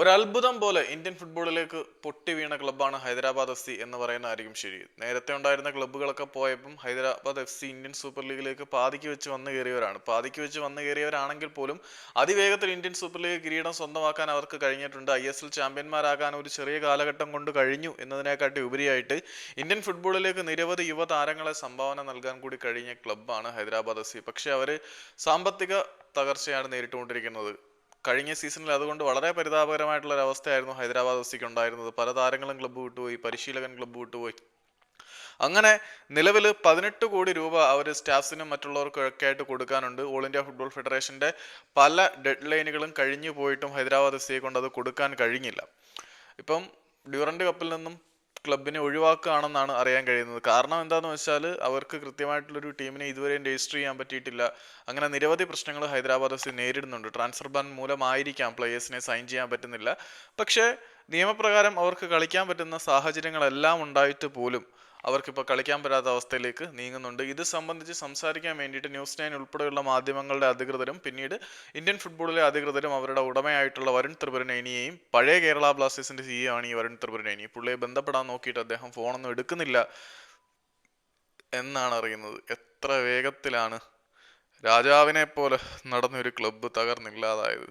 ഒരത്ഭുതം പോലെ ഇന്ത്യൻ ഫുട്ബോളിലേക്ക് പൊട്ടി വീണ ക്ലബ്ബാണ് ഹൈദരാബാദ് എഫ് സി എന്ന് പറയുന്നതായിരിക്കും ശരി. നേരത്തെ ഉണ്ടായിരുന്ന ക്ലബ്ബുകളൊക്കെ പോയപ്പം Hyderabad F C Indian super ലീഗിലേക്ക് പാതിക്ക് വെച്ച് വന്നു കയറിയവരാണ്. പാതിക്ക് വെച്ച് വന്നു കയറിയവരാണെങ്കിൽ പോലും അതിവേഗത്തിൽ ഇന്ത്യൻ സൂപ്പർ ലീഗ് കിരീടം സ്വന്തമാക്കാൻ അവർക്ക് കഴിഞ്ഞിട്ടുണ്ട്. ഐ എസ് എൽ ചാമ്പ്യന്മാരാകാൻ ഒരു ചെറിയ കാലഘട്ടം കൊണ്ട് കഴിഞ്ഞു എന്നതിനെക്കാട്ടി ഉപരിയായിട്ട് ഇന്ത്യൻ ഫുട്ബോളിലേക്ക് നിരവധി യുവതാരങ്ങളെ സംഭാവന നൽകാൻ കൂടി കഴിഞ്ഞ ക്ലബ്ബാണ് ഹൈദരാബാദ് എഫ് സി. പക്ഷേ അവർ സാമ്പത്തിക തകർച്ചയാണ് നേരിട്ടുകൊണ്ടിരിക്കുന്നത്. കഴിഞ്ഞ സീസണിൽ അതുകൊണ്ട് വളരെ പരിതാപകരമായിട്ടുള്ള ഒരു അവസ്ഥയായിരുന്നു ഹൈദരാബാദ് എഫ് സിക്ക് ഉണ്ടായിരുന്നത്. പല താരങ്ങളും ക്ലബ്ബ് വിട്ടുപോയി പരിശീലകൻ ക്ലബ്ബ് വിട്ടുപോയി അങ്ങനെ നിലവിൽ പതിനെട്ട് കോടി രൂപ അവർ സ്റ്റാഫ്സിനും മറ്റുള്ളവർക്കും ഒക്കെ ആയിട്ട് കൊടുക്കാനുണ്ട്. ഓൾ ഇന്ത്യ ഫുട്ബോൾ ഫെഡറേഷന്റെ പല ഡെഡ് ലൈനുകളും കഴിഞ്ഞു പോയിട്ടും ഹൈദരാബാദ് എഫ് സിയെ കൊണ്ട് അത് കൊടുക്കാൻ കഴിഞ്ഞില്ല. ഇപ്പം ഡ്യൂറന്റ് കപ്പിൽ നിന്നും ക്ലബിനെ ഒഴിവാക്കുകയാണെന്നാണ് അറിയാൻ കഴിയുന്നത്. കാരണം എന്താണെന്ന് വെച്ചാൽ അവർക്ക് കൃത്യമായിട്ടുള്ളൊരു ടീമിനെ ഇതുവരെയും രജിസ്റ്റർ ചെയ്യാൻ പറ്റിയിട്ടില്ല. അങ്ങനെ നിരവധി പ്രശ്നങ്ങൾ ഹൈദരാബാദ് എഫ് സി നേരിടുന്നുണ്ട്. ട്രാൻസ്ഫർ ബാൻ മൂലമായിരിക്കാം പ്ലേയേഴ്സിനെ സൈൻ ചെയ്യാൻ പറ്റുന്നില്ല. പക്ഷേ നിയമപ്രകാരം അവർക്ക് കളിക്കാൻ പറ്റുന്ന സാഹചര്യങ്ങളെല്ലാം ഉണ്ടായിട്ട് പോലും അവർക്കിപ്പോൾ കളിക്കാൻ പറ്റാത്ത അവസ്ഥയിലേക്ക് നീങ്ങുന്നുണ്ട്. ഇത് സംബന്ധിച്ച് സംസാരിക്കാൻ വേണ്ടിയിട്ട് ന്യൂസ് നയൻ ഉൾപ്പെടെയുള്ള മാധ്യമങ്ങളുടെ അധികൃതരും പിന്നീട് ഇന്ത്യൻ ഫുട്ബോളിലെ അധികൃതരും അവരുടെ ഉടമയായിട്ടുള്ള വരുൺ ത്രിപുരനേനിയെയും പഴയ കേരള ബ്ലാസ്റ്റേഴ്സിന്റെ സിഇഒ ആണ് ഈ വരുൺ ത്രിപുരനേനി. പുള്ളിയെ ബന്ധപ്പെടാൻ നോക്കിയിട്ട് അദ്ദേഹം ഫോണൊന്നും എടുക്കുന്നില്ല എന്നാണ് അറിയുന്നത്. എത്ര വേഗത്തിലാണ് രാജാവിനെ പോലെ നടന്നൊരു ക്ലബ്ബ് തകർന്നില്ലാതായത്.